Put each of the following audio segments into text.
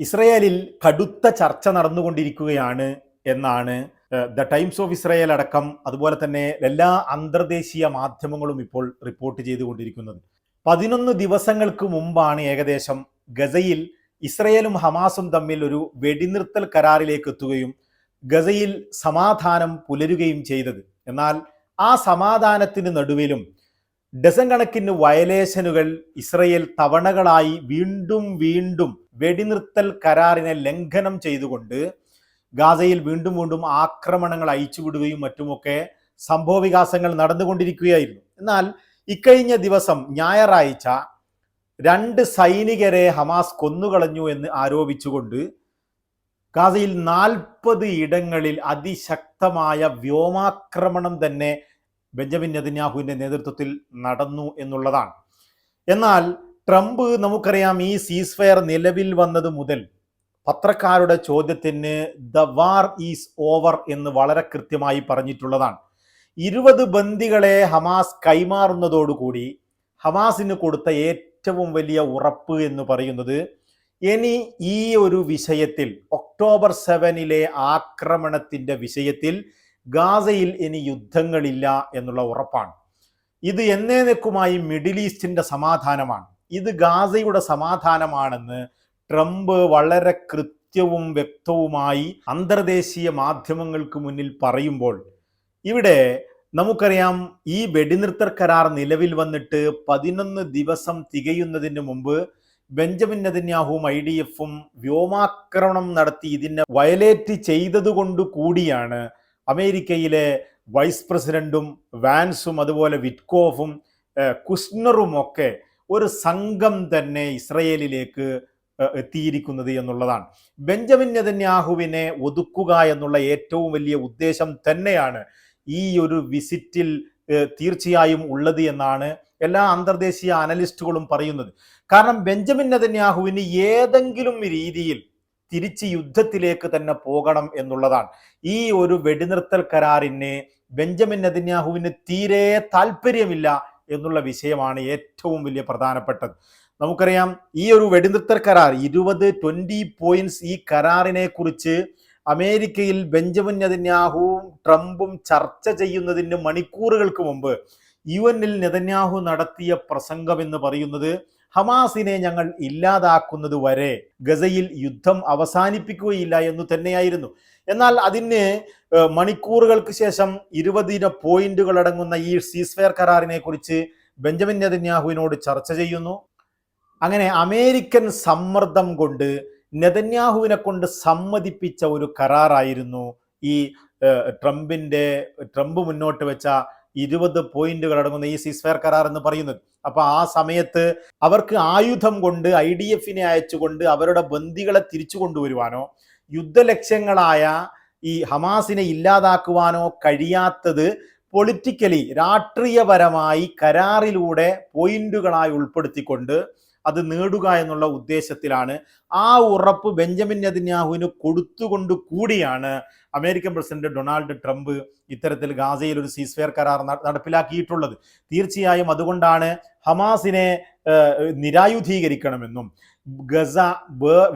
ഇസ്രയേലിൽ കടുത്ത ചർച്ച നടന്നുകൊണ്ടിരിക്കുകയാണ് എന്നാണ് ദ ടൈംസ് ഓഫ് ഇസ്രയേൽ അടക്കം അതുപോലെ തന്നെ എല്ലാ അന്തർദേശീയ മാധ്യമങ്ങളും ഇപ്പോൾ റിപ്പോർട്ട് ചെയ്തുകൊണ്ടിരിക്കുന്നത്. പതിനൊന്ന് ദിവസങ്ങൾക്ക് മുമ്പാണ് ഏകദേശം ഗസയിൽ ഇസ്രയേലും ഹമാസും തമ്മിൽ ഒരു വെടിനിർത്തൽ കരാറിലേക്ക് എത്തുകയും ഗസയിൽ സമാധാനം പുലരുകയും ചെയ്തത്. എന്നാൽ ആ സമാധാനത്തിന് നടുവിലും ഡസൻ കണക്കിന് വയലേഷനുകൾ ഇസ്രയേൽ തവണകളായി വീണ്ടും വീണ്ടും വെടിനിർത്തൽ കരാറിനെ ലംഘനം ചെയ്തുകൊണ്ട് ഗാസയിൽ വീണ്ടും വീണ്ടും ആക്രമണങ്ങൾ അയച്ചുവിടുകയും മറ്റുമൊക്കെ സംഭവ വികാസങ്ങൾ നടന്നുകൊണ്ടിരിക്കുകയായിരുന്നു. എന്നാൽ ഇക്കഴിഞ്ഞ ദിവസം ഞായറാഴ്ച രണ്ട് സൈനികരെ ഹമാസ് കൊന്നുകളഞ്ഞു എന്ന് ആരോപിച്ചുകൊണ്ട് ഗാസയിൽ നാൽപ്പത് ഇടങ്ങളിൽ അതിശക്തമായ വ്യോമാക്രമണം തന്നെ ബെഞ്ചമിൻ നെതിന്യാഹുവിന്റെ നേതൃത്വത്തിൽ നടന്നു എന്നുള്ളതാണ്. എന്നാൽ ട്രംപ് നമുക്കറിയാം ഈ സീസ് ഫയർ നിലവിൽ വന്നത് മുതൽ പത്രക്കാരുടെ ചോദ്യത്തിന് ദ വാർ ഈസ് ഓവർ എന്ന് വളരെ കൃത്യമായി പറഞ്ഞിട്ടുള്ളതാണ്. ഇരുപത് ബന്ദികളെ ഹമാസ് കൈമാറുന്നതോടുകൂടി ഹമാസിന് കൊടുത്ത ഏറ്റവും വലിയ ഉറപ്പ് എന്ന് പറയുന്നത് ഇനി ഈ ഒരു വിഷയത്തിൽ ഒക്ടോബർ സെവനിലെ ആക്രമണത്തിന്റെ വിഷയത്തിൽ ഗാസയിൽ ഇനി യുദ്ധങ്ങളില്ല എന്നുള്ള ഉറപ്പാണ്. ഇത് എന്നേക്കുമായി മിഡിൽ ഈസ്റ്റിന്റെ സമാധാനമാണ്. ഇത് ഗാസയുടെ സമാധാനമാണെന്ന് ട്രംപ് വളരെ കൃത്യവും വ്യക്തവുമായി അന്തർദേശീയ മാധ്യമങ്ങൾക്ക് മുന്നിൽ പറയുമ്പോൾ ഇവിടെ നമുക്കറിയാം ഈ വെടിനിർത്തൽ കരാർ നിലവിൽ വന്നിട്ട് പതിനൊന്ന് ദിവസം തികയുന്നതിന് മുമ്പ് ബെഞ്ചമിൻ നെതന്യാഹുവും ഐ ഡി എഫും വ്യോമാക്രമണം നടത്തി ഇതിനെ വയലേറ്റ് ചെയ്തതുകൊണ്ട് കൂടിയാണ് അമേരിക്കയിലെ വൈസ് പ്രസിഡന്റും വാൻസും അതുപോലെ വിറ്റ്കോഫും കുസ്നറും ഒക്കെ ഒരു സംഘം തന്നെ ഇസ്രയേലിലേക്ക് എത്തിയിരിക്കുന്നത് എന്നുള്ളതാണ്. ബെഞ്ചമിൻ നെതന്യാഹുവിനെ ഒതുക്കുക എന്നുള്ള ഏറ്റവും വലിയ ഉദ്ദേശം തന്നെയാണ് ഈ ഒരു വിസിറ്റിൽ തീർച്ചയായും ഉള്ളത് എന്നാണ് എല്ലാ അന്തർദേശീയ അനലിസ്റ്റുകളും പറയുന്നത്. കാരണം ബെഞ്ചമിൻ നെതന്യാഹുവിന് ഏതെങ്കിലും രീതിയിൽ തിരിച്ച് യുദ്ധത്തിലേക്ക് തന്നെ പോകണം എന്നുള്ളതാണ്. ഈ ഒരു വെടിനിർത്തൽ കരാറിന് ബെഞ്ചമിൻ നെതന്യാഹുവിന് തീരെ താല്പര്യമില്ല എന്നുള്ള വിഷയമാണ് ഏറ്റവും വലിയ പ്രധാനപ്പെട്ടത്. നമുക്കറിയാം ഈ ഒരു വെടിനിർത്തൽ കരാർ ഇരുപത് ട്വന്റി പോയിന്റ്സ് ഈ കരാറിനെ കുറിച്ച് അമേരിക്കയിൽ ബെഞ്ചമിൻ നെതന്യാഹുവും ട്രംപും ചർച്ച ചെയ്യുന്നതിന് മണിക്കൂറുകൾക്ക് മുമ്പ് യു എന്നിൽ നെതന്യാഹു നടത്തിയ പ്രസംഗം എന്ന് പറയുന്നത് ഹമാസിനെ ഞങ്ങൾ ഇല്ലാതാക്കുന്നത് വരെ ഗസയിൽ യുദ്ധം അവസാനിപ്പിക്കുകയില്ല എന്ന് തന്നെയായിരുന്നു. എന്നാൽ അതിന് മണിക്കൂറുകൾക്ക് ശേഷം ഇരുപതിന പോയിന്റുകൾ അടങ്ങുന്ന ഈ സീസ്ഫെയർ കരാറിനെ കുറിച്ച് ബെഞ്ചമിൻ നെതന്യാഹുവിനോട് ചർച്ച ചെയ്യുന്നു. അങ്ങനെ അമേരിക്കൻ സമ്മർദ്ദം കൊണ്ട് നെതന്യാഹുവിനെ കൊണ്ട് സമ്മതിപ്പിച്ച ഒരു കരാറായിരുന്നു ഈ ട്രംപിന്റെ ട്രംപ് മുന്നോട്ട് വെച്ച ഇരുപത് പോയിന്റുകൾ അടങ്ങുന്ന ഈ സിസ്ഫയർ കരാർ എന്ന് പറയുന്നത്. അപ്പൊ ആ സമയത്ത് അവർക്ക് ആയുധം കൊണ്ട് ഐ ഡി എഫിനെ അയച്ചുകൊണ്ട് അവരുടെ ബന്ദികളെ തിരിച്ചു കൊണ്ടുവരുവാനോ യുദ്ധ ലക്ഷ്യങ്ങളായ ഈ ഹമാസിനെ ഇല്ലാതാക്കുവാനോ കഴിയാത്തത് പൊളിറ്റിക്കലി രാഷ്ട്രീയപരമായി കരാറിലൂടെ പോയിന്റുകളായി ഉൾപ്പെടുത്തിക്കൊണ്ട് അത് നേടുക എന്നുള്ള ഉദ്ദേശത്തിലാണ്. ആ ഉറപ്പ് ബെഞ്ചമിൻ നെതന്യാഹുവിന് കൊടുത്തുകൊണ്ട് കൂടിയാണ് അമേരിക്കൻ പ്രസിഡന്റ് ഡൊണാൾഡ് ട്രംപ് ഇത്തരത്തിൽ ഗാസയിൽ ഒരു സീസ്ഫെയർ കരാർ നടപ്പിലാക്കിയിട്ടുള്ളത്. തീർച്ചയായും അതുകൊണ്ടാണ് ഹമാസിനെ നിരായുധീകരിക്കണമെന്നും ഗസ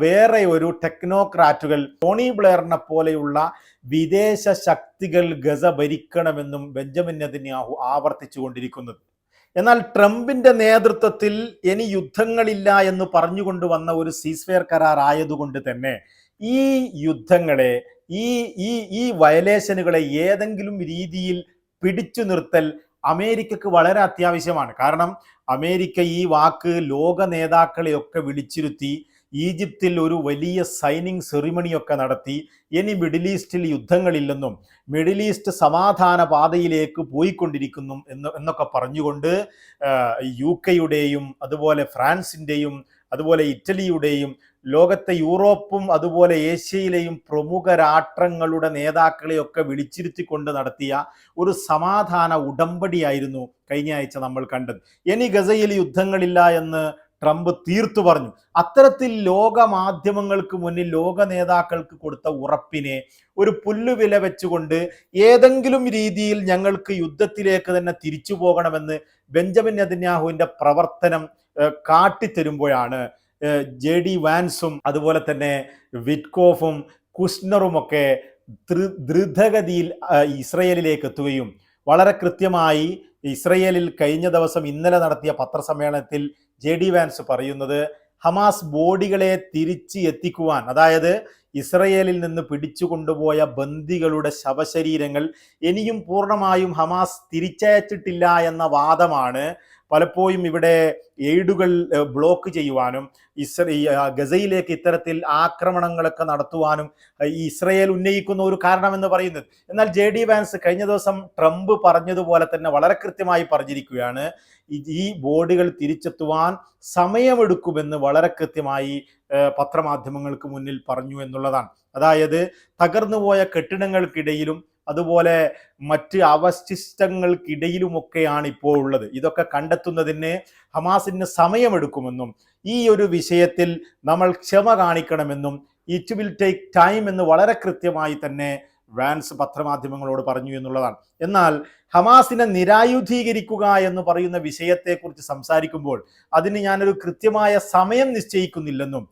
വേറെ ഒരു ടെക്നോക്രാറ്റുകൾ ടോണി ബ്ലെയറിനെ പോലെയുള്ള വിദേശ ശക്തികൾ ഗസ ഭരിക്കണമെന്നും ബെഞ്ചമിൻ നെതന്യാഹു ആവർത്തിച്ചു കൊണ്ടിരിക്കുന്നത് എന്നാൽ ട്രംപിന്റെ നേതൃത്വത്തിൽ ഇനി യുദ്ധങ്ങളില്ല എന്ന് പറഞ്ഞുകൊണ്ട് വന്ന ഒരു സീസ്ഫെയർ കരാർ ആയതുകൊണ്ട് തന്നെ ഈ യുദ്ധങ്ങളെ ഈ ഈ ഈ വയലേഷനുകളെ ഏതെങ്കിലും രീതിയിൽ പിടിച്ചു നിർത്തൽ അമേരിക്കക്ക് വളരെ അത്യാവശ്യമാണ്. കാരണം അമേരിക്ക ഈ വാക്ക് ലോക നേതാക്കളെയൊക്കെ വിളിച്ചിരുത്തി ഈജിപ്തിൽ ഒരു വലിയ സൈനിങ് സെറിമണിയൊക്കെ നടത്തി. ഇനി മിഡിൽ ഈസ്റ്റിൽ യുദ്ധങ്ങളില്ലെന്നും മിഡിൽ ഈസ്റ്റ് സമാധാന പാതയിലേക്ക് പോയിക്കൊണ്ടിരിക്കുന്നു എന്ന് എന്നൊക്കെ പറഞ്ഞുകൊണ്ട് യു കെയുടെയും അതുപോലെ ഫ്രാൻസിന്റെയും അതുപോലെ ഇറ്റലിയുടെയും ലോകത്തെ യൂറോപ്പും അതുപോലെ ഏഷ്യയിലെയും പ്രമുഖ രാഷ്ട്രങ്ങളുടെ നേതാക്കളെയൊക്കെ വിളിച്ചിരുത്തിക്കൊണ്ട് നടത്തിയ ഒരു സമാധാന ഉടമ്പടിയായിരുന്നു കഴിഞ്ഞ ആഴ്ച നമ്മൾ കണ്ടത്. ഇനി ഗസയിൽ യുദ്ധങ്ങളില്ല എന്ന് ട്രംപ് തീർത്തു പറഞ്ഞു. അത്തരത്തിൽ ലോക മാധ്യമങ്ങൾക്ക് മുന്നിൽ ലോക നേതാക്കൾക്ക് കൊടുത്ത ഉറപ്പിനെ ഒരു പുല്ലുവില വെച്ചുകൊണ്ട് ഏതെങ്കിലും രീതിയിൽ ഞങ്ങൾക്ക് യുദ്ധത്തിലേക്ക് തന്നെ തിരിച്ചു പോകണമെന്ന് ബെഞ്ചമിൻ നെതന്യാഹുവിന്റെ പ്രവർത്തനം കാട്ടിത്തരുമ്പോഴാണ് ജെ ഡി വാൻസും അതുപോലെ തന്നെ വിറ്റ്കോഫും കുസ്നറുമൊക്കെ ദ്രുതഗതിയിൽ ഇസ്രയേലിലേക്ക് എത്തുകയും വളരെ കൃത്യമായി ഇസ്രയേലിൽ കഴിഞ്ഞ ദിവസം ഇന്നലെ നടത്തിയ പത്രസമ്മേളനത്തിൽ ജെ ഡി വാൻസ് പറയുന്നത് ഹമാസ് ബോഡികളെ തിരിച്ച് എത്തിക്കുവാൻ അതായത് ഇസ്രയേലിൽ നിന്ന് പിടിച്ചു കൊണ്ടുപോയ ബന്ദികളുടെ ശവശരീരങ്ങൾ ഇനിയും പൂർണമായും ഹമാസ് തിരിച്ചയച്ചിട്ടില്ല എന്ന വാദമാണ് പലപ്പോഴും ഇവിടെ എയ്ഡുകൾ ബ്ലോക്ക് ചെയ്യുവാനും ഇസ്ര ഗസയിലേക്ക് ഇത്തരത്തിൽ ആക്രമണങ്ങളൊക്കെ നടത്തുവാനും ഈ ഇസ്രയേൽ ഉന്നയിക്കുന്ന ഒരു കാരണമെന്ന് പറയുന്നത്. എന്നാൽ ജെ ഡി വാൻസ് കഴിഞ്ഞ ദിവസം ട്രംപ് പറഞ്ഞതുപോലെ തന്നെ വളരെ കൃത്യമായി പറഞ്ഞിരിക്കുകയാണ് ഈ ബോഡികൾ തിരിച്ചെത്തുവാൻ സമയമെടുക്കുമെന്ന് വളരെ കൃത്യമായി പത്രമാധ്യമങ്ങൾക്ക് മുന്നിൽ പറഞ്ഞു എന്നുള്ളതാണ്. അതായത് തകർന്നുപോയ കെട്ടിടങ്ങൾക്കിടയിലും അതുപോലെ മറ്റ് അവശിഷ്ടങ്ങൾക്കിടയിലുമൊക്കെയാണ് ഇപ്പോൾ ഉള്ളത്. ഇതൊക്കെ കണ്ടെത്തുന്നതിന് ഹമാസിന് സമയമെടുക്കുമെന്നും ഈ ഒരു വിഷയത്തിൽ നമ്മൾ ക്ഷമ കാണിക്കണമെന്നും ഇറ്റ് വിൽ ടേക്ക് ടൈം എന്ന് വളരെ കൃത്യമായി തന്നെ വാൻസ് പത്രമാധ്യമങ്ങളോട് പറഞ്ഞു എന്നുള്ളതാണ്. എന്നാൽ ഹമാസിനെ നിരായുധീകരിക്കുക എന്ന് പറയുന്ന വിഷയത്തെക്കുറിച്ച് സംസാരിക്കുമ്പോൾ അതിന് ഞാനൊരു കൃത്യമായ സമയം നിശ്ചയിക്കുന്നില്ലെന്നും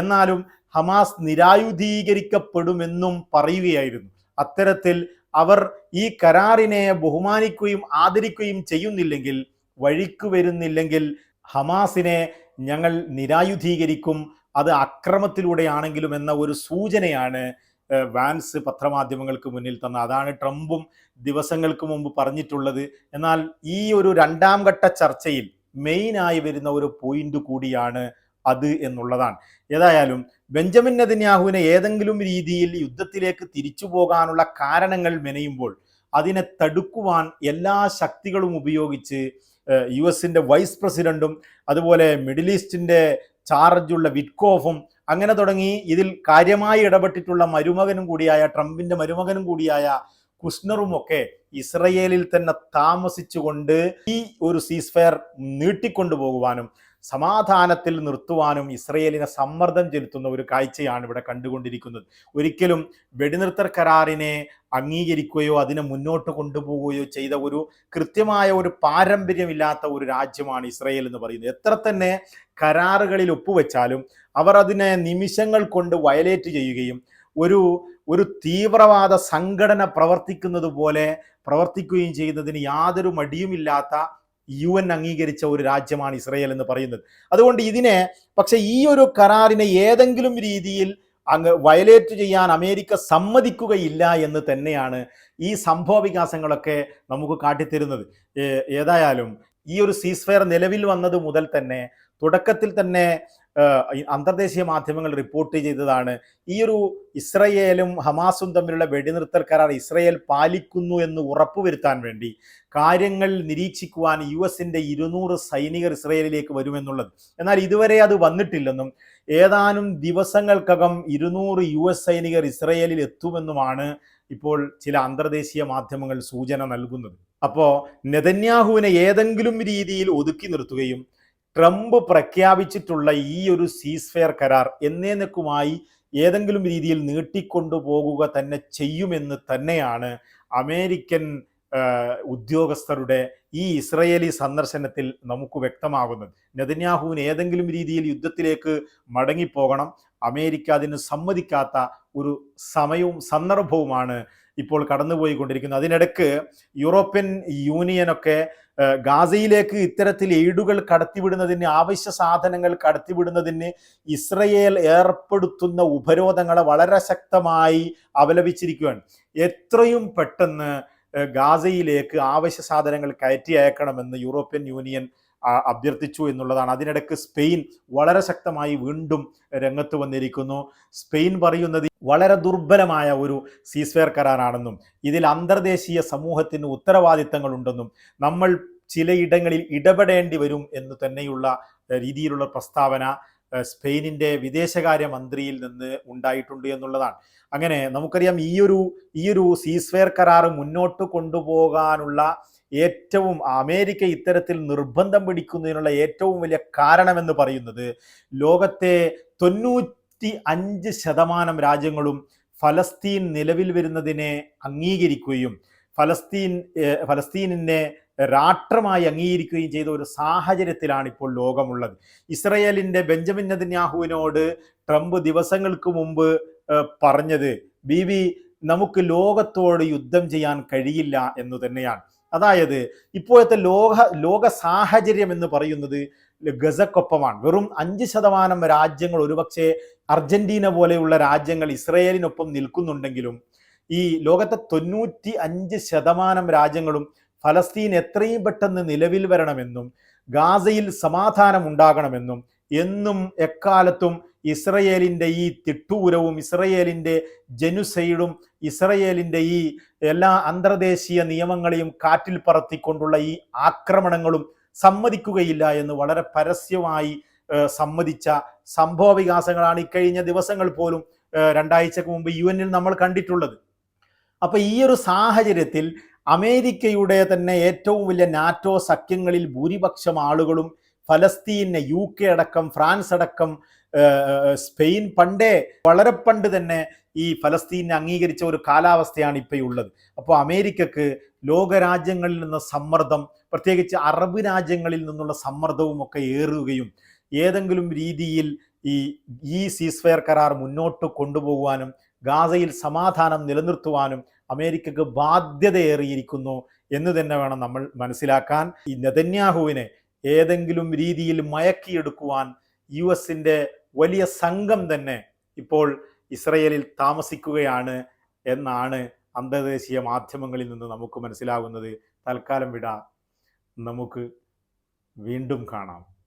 എന്നാലും ഹമാസ് നിരായുധീകരിക്കപ്പെടുമെന്നും പറയുകയായിരുന്നു. അത്തരത്തിൽ അവർ ഈ കരാറിനെ ബഹുമാനിക്കുകയും ആദരിക്കുകയും ചെയ്യുന്നില്ലെങ്കിൽ വഴിക്ക് വരുന്നില്ലെങ്കിൽ ഹമാസിനെ ഞങ്ങൾ നിരായുധീകരിക്കും. അത് അക്രമത്തിലൂടെയാണെങ്കിലും എന്ന ഒരു സൂചനയാണ് വാൻസ് പത്രമാധ്യമങ്ങൾക്ക് മുന്നിൽ തന്ന അതാണ് ട്രംപും ദിവസങ്ങൾക്ക് മുമ്പ് പറഞ്ഞിട്ടുള്ളത്. എന്നാൽ ഈ ഒരു രണ്ടാം ഘട്ട ചർച്ചയിൽ മെയിനായി വരുന്ന ഒരു പോയിന്റ് കൂടിയാണ് അത് എന്നുള്ളതാണ്. ഏതായാലും ബെഞ്ചമിൻ നെതന്യാഹുവിനെ ഏതെങ്കിലും രീതിയിൽ യുദ്ധത്തിലേക്ക് തിരിച്ചു പോകാനുള്ള കാരണങ്ങൾ മെനയുമ്പോൾ അതിനെ തടുക്കുവാൻ എല്ലാ ശക്തികളും ഉപയോഗിച്ച് യു എസിന്റെ വൈസ് പ്രസിഡന്റും അതുപോലെ മിഡിൽ ഈസ്റ്റിന്റെ ചാർജുള്ള വിറ്റ്കോഫും അങ്ങനെ തുടങ്ങി ഇതിൽ കാര്യമായി ഇടപെട്ടിട്ടുള്ള മരുമകനും കൂടിയായ ട്രംപിന്റെ മരുമകനും കൂടിയായ കുഷ്ണറും ഒക്കെ ഇസ്രയേലിൽ തന്നെ താമസിച്ചുകൊണ്ട് ഈ ഒരു സീസ്ഫയർ നീട്ടിക്കൊണ്ടുപോകുവാനും സമാധാനത്തിൽ നിർത്തുവാനും ഇസ്രയേലിനെ സമ്മർദ്ദം ചെലുത്തുന്ന ഒരു കാഴ്ചയാണ് ഇവിടെ കണ്ടുകൊണ്ടിരിക്കുന്നത്. ഒരിക്കലും വെടിനിർത്തൽ കരാറിനെ അംഗീകരിക്കുകയോ അതിനെ മുന്നോട്ട് കൊണ്ടുപോവുകയോ ചെയ്ത ഒരു കൃത്യമായ ഒരു പാരമ്പര്യമില്ലാത്ത ഒരു രാജ്യമാണ് ഇസ്രയേൽ എന്ന് പറയുന്നത്. എത്ര തന്നെ കരാറുകളിൽ ഒപ്പുവെച്ചാലും അവർ അതിനെ നിമിഷങ്ങൾ കൊണ്ട് വയലേറ്റ് ചെയ്യുകയും ഒരു ഒരു തീവ്രവാദ സംഘടന പ്രവർത്തിക്കുന്നത് പോലെ പ്രവർത്തിക്കുകയും ചെയ്യുന്നതിന് യാതൊരു മടിയുമില്ലാത്ത യു എൻ അംഗീകരിച്ച ഒരു രാജ്യമാണ് ഇസ്രയേൽ എന്ന് പറയുന്നത്. അതുകൊണ്ട് ഇതിനെ പക്ഷേ ഈ ഒരു കരാറിനെ ഏതെങ്കിലും രീതിയിൽ അങ്ങ് വയലേറ്റ് ചെയ്യാൻ അമേരിക്ക സമ്മതിക്കുകയില്ല എന്ന് തന്നെയാണ് ഈ സംഭവ വികാസങ്ങളൊക്കെ നമുക്ക് കാട്ടിത്തരുന്നത്. ഏതായാലും ഈ ഒരു സീസ്ഫെയർ നിലവിൽ വന്നത് മുതൽ തന്നെ തുടക്കത്തിൽ തന്നെ അന്തർദേശീയ മാധ്യമങ്ങൾ റിപ്പോർട്ട് ചെയ്തതാണ്. ഈ ഒരു ഇസ്രയേലും ഹമാസും തമ്മിലുള്ള വെടിനിർത്തൽ കരാർ ഇസ്രയേൽ പാലിക്കുന്നു എന്ന് ഉറപ്പുവരുത്താൻ വേണ്ടി കാര്യങ്ങൾ നിരീക്ഷിക്കുവാൻ യു എസിന്റെ ഇരുന്നൂറ് സൈനികർ ഇസ്രയേലിലേക്ക് വരുമെന്നുള്ളത്. എന്നാൽ ഇതുവരെ അത് വന്നിട്ടില്ലെന്നും ഏതാനും ദിവസങ്ങൾക്കകം ഇരുന്നൂറ് യു എസ് സൈനികർ ഇസ്രയേലിൽ എത്തുമെന്നുമാണ് ഇപ്പോൾ ചില അന്തർദേശീയ മാധ്യമങ്ങൾ സൂചന നൽകുന്നത്. അപ്പോൾ നെതന്യാഹുവിനെ ഏതെങ്കിലും രീതിയിൽ ഒതുക്കി നിർത്തുകയും ട്രംപ് പ്രഖ്യാപിച്ചിട്ടുള്ള ഈ ഒരു സീസ്ഫെയർ കരാർ എന്നേനക്കുമായി ഏതെങ്കിലും രീതിയിൽ നീട്ടിക്കൊണ്ടുപോകുക തന്നെ ചെയ്യുമെന്ന് തന്നെയാണ് അമേരിക്കൻ ഉദ്യോഗസ്ഥരുടെ ഈ ഇസ്രയേലി സന്ദർശനത്തിൽ നമുക്ക് വ്യക്തമാകുന്നത്. നെതന്യാഹുവിന് ഏതെങ്കിലും രീതിയിൽ യുദ്ധത്തിലേക്ക് മടങ്ങിപ്പോകണം. അമേരിക്ക അതിന് സമ്മതിക്കാത്ത ഒരു സമയവും സന്ദർഭവുമാണ് ഇപ്പോൾ കടന്നുപോയിക്കൊണ്ടിരിക്കുന്നത്. അതിനിടക്ക് യൂറോപ്യൻ യൂണിയനൊക്കെ ഗാസയിലേക്ക് ഇത്തരത്തിൽ എയ്ഡുകൾ കടത്തിവിടുന്നതിന് ആവശ്യ സാധനങ്ങൾ കടത്തിവിടുന്നതിന് ഇസ്രയേൽ ഏർപ്പെടുത്തുന്ന ഉപരോധങ്ങളെ വളരെ ശക്തമായി അപലപിച്ചിരിക്കുകയാണ്. എത്രയും പെട്ടെന്ന് ഗാസയിലേക്ക് ആവശ്യ സാധനങ്ങൾ കയറ്റി അയക്കണമെന്ന് യൂറോപ്യൻ യൂണിയൻ അഭ്യർത്ഥിച്ചു എന്നുള്ളതാണ്. അതിനിടയ്ക്ക് സ്പെയിൻ വളരെ ശക്തമായി വീണ്ടും രംഗത്ത് വന്നിരിക്കുന്നു. സ്പെയിൻ പറയുന്നത് വളരെ ദുർബലമായ ഒരു സീസ്വെയർ കരാറാണെന്നും ഇതിൽ അന്തർദേശീയ സമൂഹത്തിന് ഉത്തരവാദിത്തങ്ങളുണ്ടെന്നും നമ്മൾ ചിലയിടങ്ങളിൽ ഇടപെടേണ്ടി വരും എന്ന് തന്നെയുള്ള രീതിയിലുള്ള പ്രസ്താവന സ്പെയിനിന്റെ വിദേശകാര്യ മന്ത്രിയിൽ നിന്ന് ഉണ്ടായിട്ടുണ്ട് എന്നുള്ളതാണ്. അങ്ങനെ നമുക്കറിയാം ഈയൊരു ഈയൊരു സീസ്വെയർ കരാർ മുന്നോട്ട് കൊണ്ടുപോകാനുള്ള ഏറ്റവും അമേരിക്ക ഇത്തരത്തിൽ നിർബന്ധം പിടിക്കുന്നതിനുള്ള ഏറ്റവും വലിയ കാരണമെന്ന് പറയുന്നത് ലോകത്തെ തൊണ്ണൂറ്റി അഞ്ച് ശതമാനം രാജ്യങ്ങളും ഫലസ്തീൻ നിലവിൽ വരുന്നതിനെ അംഗീകരിക്കുകയും ഫലസ്തീൻ ഫലസ്തീനിനെ രാഷ്ട്രമായി അംഗീകരിക്കുകയും ചെയ്ത ഒരു സാഹചര്യത്തിലാണ് ഇപ്പോൾ ലോകമുള്ളത്. ഇസ്രയേലിന്റെ ബെഞ്ചമിൻ നദിന്യാഹുവിനോട് ട്രംപ് ദിവസങ്ങൾക്ക് മുമ്പ് പറഞ്ഞത് ബി നമുക്ക് ലോകത്തോട് യുദ്ധം ചെയ്യാൻ കഴിയില്ല എന്ന് തന്നെയാണ്. അതായത് ഇപ്പോഴത്തെ ലോക ലോക സാഹചര്യം എന്ന് പറയുന്നത് ഗസക്കൊപ്പമാണ്. വെറും അഞ്ച് ശതമാനം രാജ്യങ്ങൾ ഒരുപക്ഷെ അർജന്റീന പോലെയുള്ള രാജ്യങ്ങൾ ഇസ്രയേലിനൊപ്പം നിൽക്കുന്നുണ്ടെങ്കിലും ഈ ലോകത്തെ തൊണ്ണൂറ്റി അഞ്ച് ശതമാനം രാജ്യങ്ങളും ഫലസ്തീൻ എത്രയും പെട്ടെന്ന് നിലവിൽ വരണമെന്നും ഗാസയിൽ സമാധാനം ഉണ്ടാകണമെന്നും എന്നും എക്കാലത്തും ഇസ്രയേലിന്റെ ഈ തിട്ടൂരവും ഇസ്രയേലിന്റെ ജനുസൈഡും ഇസ്രയേലിന്റെ ഈ എല്ലാ അന്തർദേശീയ നിയമങ്ങളെയും കാറ്റിൽ പറത്തിക്കൊണ്ടുള്ള ഈ ആക്രമണങ്ങളും സമ്മതിക്കുകയില്ല എന്ന് വളരെ പരസ്യമായി സമ്മതിച്ച സംഭവ വികാസങ്ങളാണ് ഇക്കഴിഞ്ഞ ദിവസങ്ങൾ പോലും രണ്ടാഴ്ചക്ക് മുമ്പ് യു എന്നിൽ നമ്മൾ കണ്ടിട്ടുള്ളത്. അപ്പൊ ഈ ഒരു സാഹചര്യത്തിൽ അമേരിക്കയുടെ തന്നെ ഏറ്റവും വലിയ നാറ്റോ സഖ്യങ്ങളിൽ ഭൂരിപക്ഷം ആളുകളും ഫലസ്തീനെ യു കെ അടക്കം ഫ്രാൻസ് അടക്കം സ്പെയിൻ പണ്ടേ വളരെ പണ്ട് തന്നെ ഈ ഫലസ്തീനെ അംഗീകരിച്ച ഒരു കാലാവസ്ഥയാണ് ഇപ്പോൾ ഉള്ളത്. അപ്പോൾ അമേരിക്കക്ക് ലോകരാജ്യങ്ങളിൽ നിന്ന് സമ്മർദ്ദം പ്രത്യേകിച്ച് അറബ് രാജ്യങ്ങളിൽ നിന്നുള്ള സമ്മർദ്ദവും ഒക്കെ ഏറുകയും ഏതെങ്കിലും രീതിയിൽ ഈ ഈ സീസ്ഫയർ കരാർ മുന്നോട്ട് കൊണ്ടുപോകുവാനും ഗാസയിൽ സമാധാനം നിലനിർത്തുവാനും അമേരിക്കക്ക് ബാധ്യതയേറിയിരിക്കുന്നു എന്ന് തന്നെ വേണം നമ്മൾ മനസ്സിലാക്കാൻ. ഈ നെതന്യാഹുവിനെ ഏതെങ്കിലും രീതിയിൽ മയക്കിയെടുക്കുവാൻ യു എസിന്റെ വലിയ സംഘം തന്നെ ഇപ്പോൾ ഇസ്രയേലിൽ താമസിക്കുകയാണ് എന്നാണ് അന്തർദേശീയ മാധ്യമങ്ങളിൽ നിന്ന് നമുക്ക് മനസ്സിലാകുന്നത്. തൽക്കാലം വിട. നമുക്ക് വീണ്ടും കാണാം.